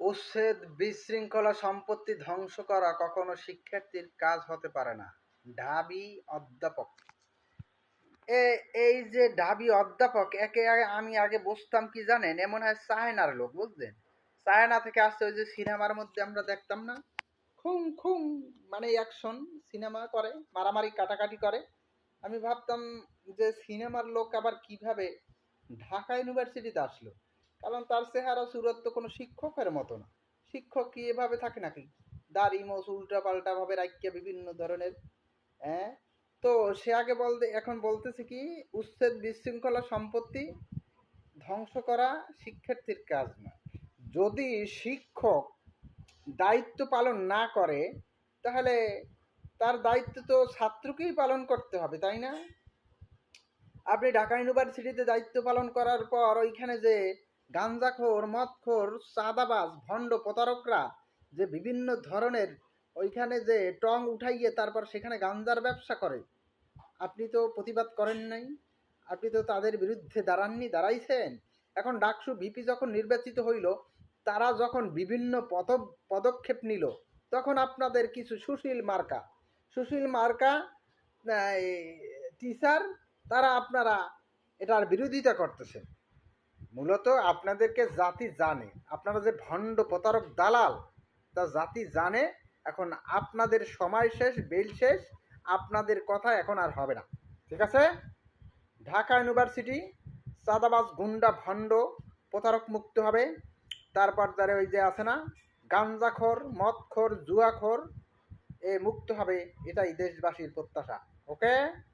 উচ্ছেদ, বিশৃঙ্খলা, সম্পত্তি ধ্বংস করা কখনো শিক্ষার্থীর কাজ হতে পারে না। ঢাবি অধ্যাপক। এ, এই যে ঢাবি অধ্যাপক, একে আগে আমি আগে বুঝতাম কি জানেন? এমন হয় চায়নার লোক, বুঝলেন? চায়না থেকে আসছে ওই যে সিনেমার মধ্যে আমরা দেখতাম না? খুম খুম মানে অ্যাকশন, সিনেমা করে, মারামারি, কাটাকাটি করে। আমি ভাবতাম যে সিনেমার লোক আবার কীভাবে ঢাকা ইউনিভার্সিটিতে আসলো? কারণ তার চেহারা সুরত তো কোনো শিক্ষকের মতো না। শিক্ষক কি এভাবে থাকে নাকি? দাড়ি মোস উল্টা পাল্টা ভাবে রাখিয়া বিভিন্ন ধরনের হ্যাঁ তো সে আগে বলতে, এখন বলতেছে কি, উচ্ছেদ বিশৃঙ্খলা সম্পত্তি ধ্বংস করা শিক্ষার্থীর কাজ না। যদি শিক্ষক দায়িত্ব পালন না করে, তাহলে তার দায়িত্ব তো ছাত্রকেই পালন করতে হবে, তাই না? আপনি ঢাকা ইউনিভার্সিটিতে দায়িত্ব পালন করার পর ওইখানে যে গাঞ্জাখোর, মদখোর, চাঁদাবাজ, ভণ্ড প্রতারকরা যে বিভিন্ন ধরনের ওইখানে যে টং উঠাইয়ে তারপর সেখানে গাঞ্জার ব্যবসা করে। আপনি তো প্রতিবাদ করেন নাই। আপনি তো তাদের বিরুদ্ধে দাঁড়াননি, দাঁড়াইছেন। এখন ডাকসু ভিপি যখন নির্বাচিত হইল, তারা যখন বিভিন্ন পদ, পদক্ষেপ নিল, তখন আপনাদের কিছু সুশীল মার্কা। সুশীল মার্কা টিচার তারা আপনারা এটার বিরোধিতা করতেছেন। মূলত আপনাদেরকে জাতি জানে। আপনারা যে ভণ্ড প্রতারক দালাল, তা জাতি জানে, এখন আপনাদের সময় শেষ, বেল শেষ, আপনাদের কথা এখন আর হবে না। ঠিক আছে? ঢাকা ইউনিভার্সিটি চাঁদাবাজ গুন্ডা ভণ্ড, প্রতারক মুক্ত হবে। তারপর তারে ওই যে আছে না গাঞ্জাখোর মদখোর, জুয়াখোর, এ মুক্ত হবে। এটাই দেশবাসীর প্রত্যাশা। ওকে?